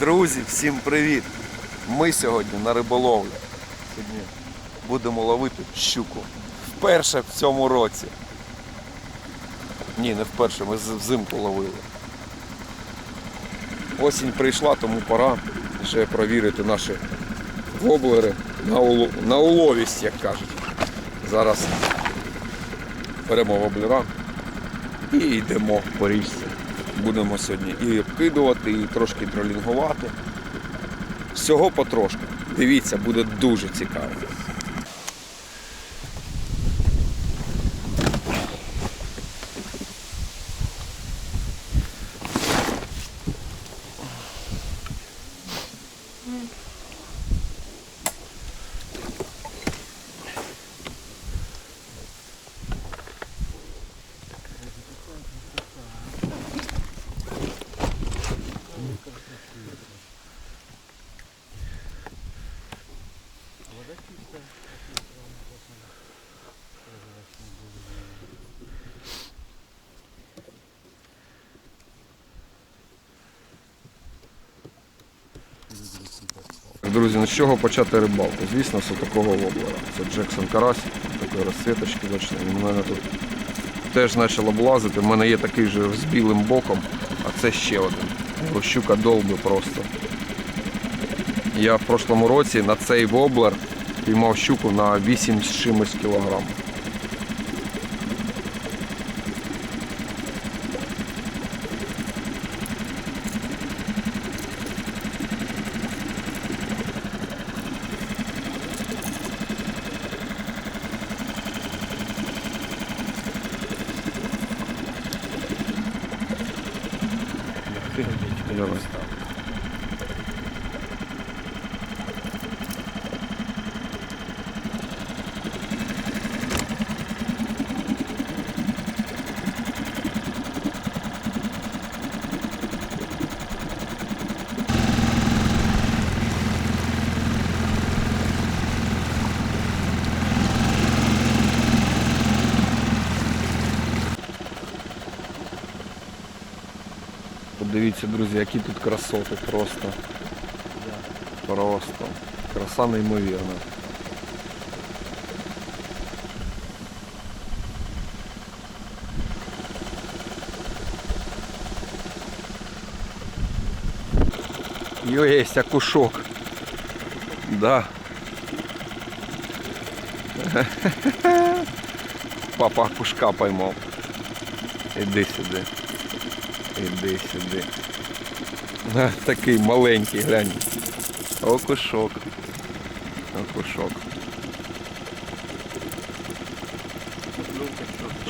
Друзі, всім привіт! Ми сьогодні на риболовлі. Сьогодні будемо ловити щуку. Вперше в цьому році. Ні, не вперше, ми взимку ловили. Осінь прийшла, тому пора ще провірити наші воблери на, уло... на уловість, як кажуть. Зараз беремо воблера і йдемо по річці. Будемо сьогодні і обкидувати, і трошки тролінгувати. Всього потрошку. Дивіться, буде дуже цікаво. Друзі, ну з чого почати рибалку? Звісно, з такого воблера. Це Джексон Карась, такої розсвіточки бачите. У мене тут теж почав облазити. У мене є такий же з білим боком, а це ще один. Його щука долби просто. Я в прошлому році на цей воблер піймав щуку на 8 з чимось кілограм. Подивіться, друзі, які тут красоти просто. Просто. Краса неймовірна. Есть окушок. Да. Папа окушка поймал. Іди сюди. Іди сюди. А, такий маленький, глянь. Окушок. Окушок.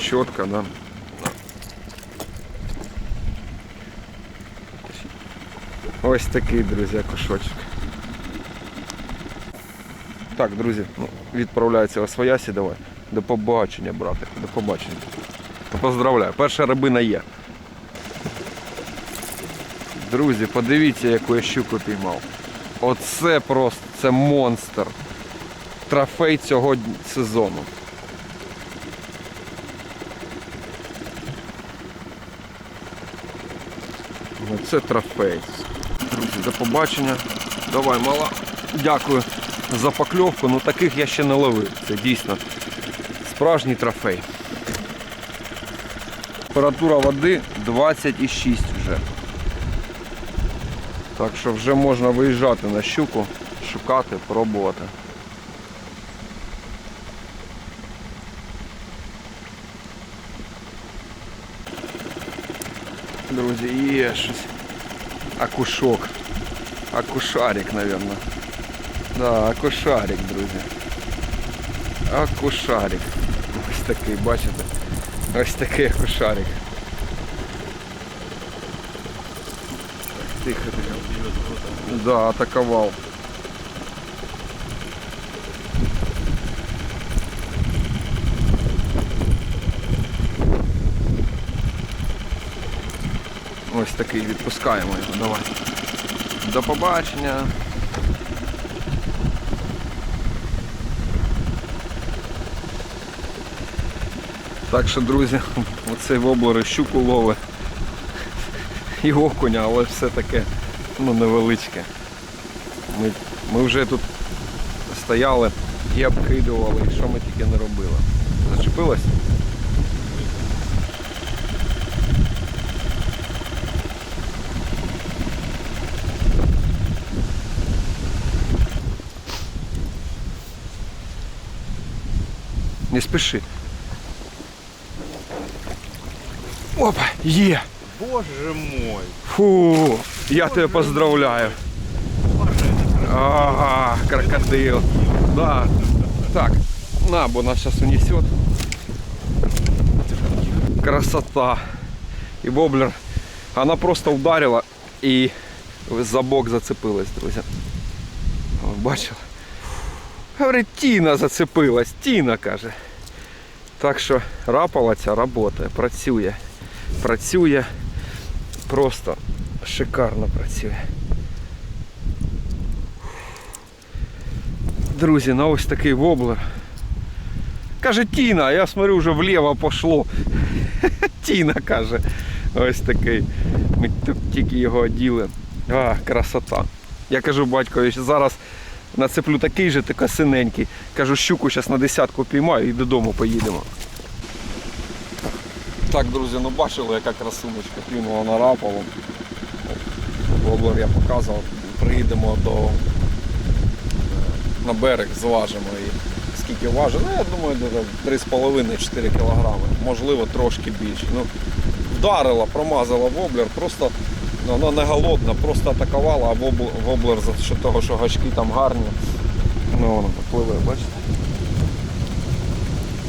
Чітко, да. Ось такий, друзі, окушочок. Так, друзі, ну, відправляється освоясі, давай. До побачення, братик, до побачення. Поздравляю, перша рибина є. Друзі, подивіться, яку я щуку піймав. Оце просто це монстр. Трофей цього сезону. Це трофей. Друзі, до побачення. Давай, мала. Дякую за покльовку. Ну таких я ще не ловив. Це дійсно справжній трофей. Температура води 26 вже. Так що вже можна виїжджати на щуку, шукати, пробувати. Друзі, є щось. Акушок. Акушарик, мабуть. Да, акушарик, друзі. Акушарик. Ось такий, бачите? Ось такий акушарик. Тихо. Да, атаковал. Ось такий відпускаємо його, давай. До побачення. Так що, друзі, оцей воблер і щуку ловить і окуня, але все таке ну, невеличке. Ми, ми вже тут стояли і обкидували, і що ми тільки не робили. Зачепилось? Не спіши. Опа, є! Боже мой. Фу, я тебе поздравляю. Ага, крокодил. Да. Так, на, бо нас сейчас унесет. Красота. И воблер. Она просто ударила и за бок зацепилась, друзі. О, Бачили? Говорить, Тіна зацепилась, Тіна каже. Так що рапала ця працює, працює. Просто шикарно працює. Друзі, на ось такий воблер. Каже Тіна, я смотрю, вже вліво пошло. Тіна каже. Ось такий. Ми тут тільки його оділи. А, красота. Я кажу батькові, зараз нацеплю такий же, такий синенький. Кажу, щуку зараз на десятку піймаю і додому поїдемо. Так, друзі, ну бачили, яка красуночка клюнула на рапалом. Воблер я показував. Приїдемо до е, на берег, зважимо її. Скільки важить? Ну, я думаю, десь 3,5-4 кг. Можливо, трошки більше. Ну, вдарила, промазала воблер, просто ну, вона не голодна, просто атакувала, а вобл- воблер за того, що гачки там гарні. Ну воно попливе, бачите?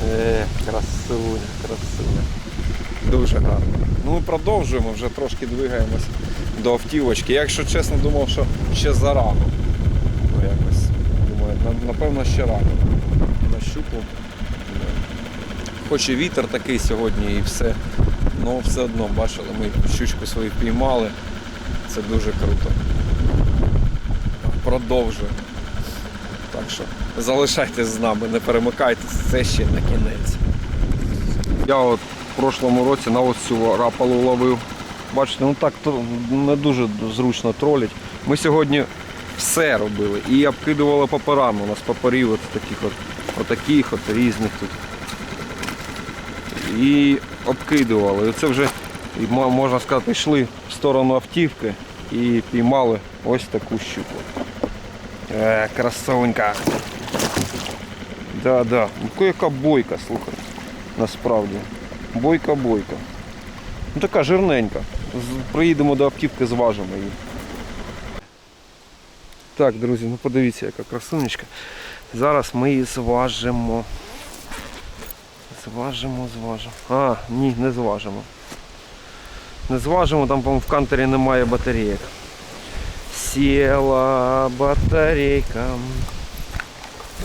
Е, красуня, красуня. Дуже гарно. Ну продовжуємо, вже трошки двигаємось до автівочки. Я, якщо чесно, думав, що ще зарано. Ну якось. Думаю, напевно, ще рано. На щуку. Хоч і вітер такий сьогодні і все. Ну все одно, бачили, ми щучку свою піймали. Це дуже круто. Продовжуємо. Так що залишайтесь з нами, не перемикайтесь, це ще не кінець. Я от в прошлому році на ось цю рапалу ловив. Бачите, ну так не дуже зручно тролять. Ми сьогодні все робили. І обкидували паперами. У нас паперів от таких от, отаких от різних тут. І обкидували. І це вже, можна сказати, йшли в сторону автівки і піймали ось таку щуку. Е, красавенька. Да, да. Ну, яка бойка, слухай. Насправді. Бойка-бойка. Ну така жирненька. Приїдемо до автівки, зважимо її. Так, друзі, ну подивіться, яка красунечка. Зараз ми її зважимо. Зважимо, зважимо. А, ні, не зважимо. Не зважимо, там, по-моєму, в кантері немає батарейок. Сіла батарейка.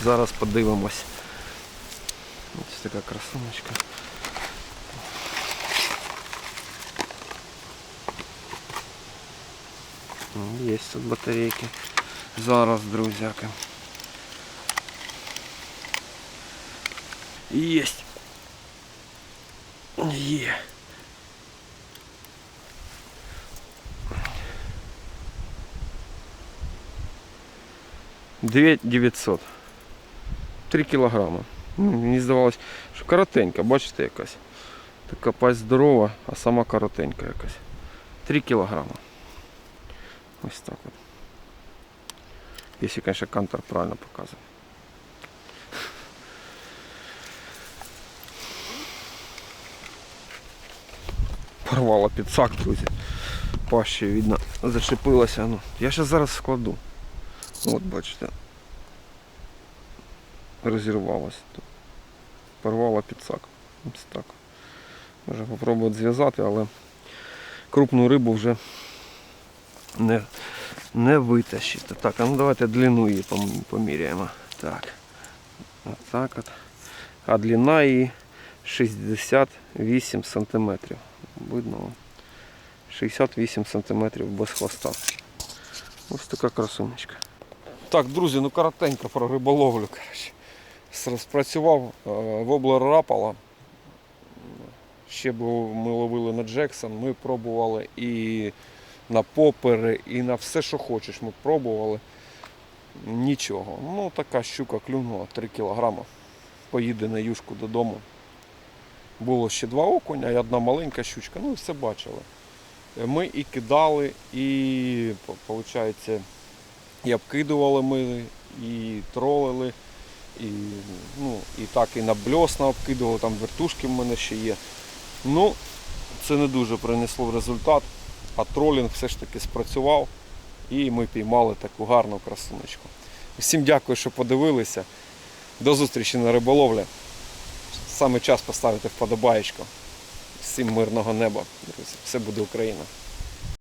Зараз подивимось. Ось така красуночка. Є тут батарейки. Зараз, друзяки. Єсть. Є. Дві 900. 3 кілограма. Ну, Мені здавалось, що коротенька, бачите якась. Така пасть здорова, а сама коротенька якась. 3 кілограма. Ось так от. Якщо, конечно, кантор правильно показує. Порвала підсак, друзі. Пащі, видно, зачепилася. Ну, я ще зараз складу. Ну, От бачите. Розірвалась. тут. Порвала підсак. Ось так. Може попробувати зв'язати, але крупну рибу вже не, не витащити. Так, а ну давайте длину її поміряємо. Так. Отак от. А длина її 68 сантиметрів. Видно 68 сантиметрів без хвоста. Ось така красунечка. Так, друзі, ну коротенько про риболовлю. Спрацював е, воблер рапала. Ще ми ловили на Джексон, ми пробували і на попери і на все, що хочеш. Ми пробували. Нічого. Ну, така щука клюнула 3 кілограма. Поїде на юшку додому. Було ще два окуня і одна маленька щучка. Ну, і все бачили. Ми і кидали, і, виходить, і обкидували ми, і тролили, і, ну, і так і на бльосна обкидували, там вертушки в мене ще є. Ну, це не дуже принесло результат, а тролінг все ж таки спрацював і ми піймали таку гарну красуночку. Всім дякую, що подивилися. До зустрічі на риболовлі. Саме час поставити вподобаєчко. Всім мирного неба, друзі. Все буде Україна.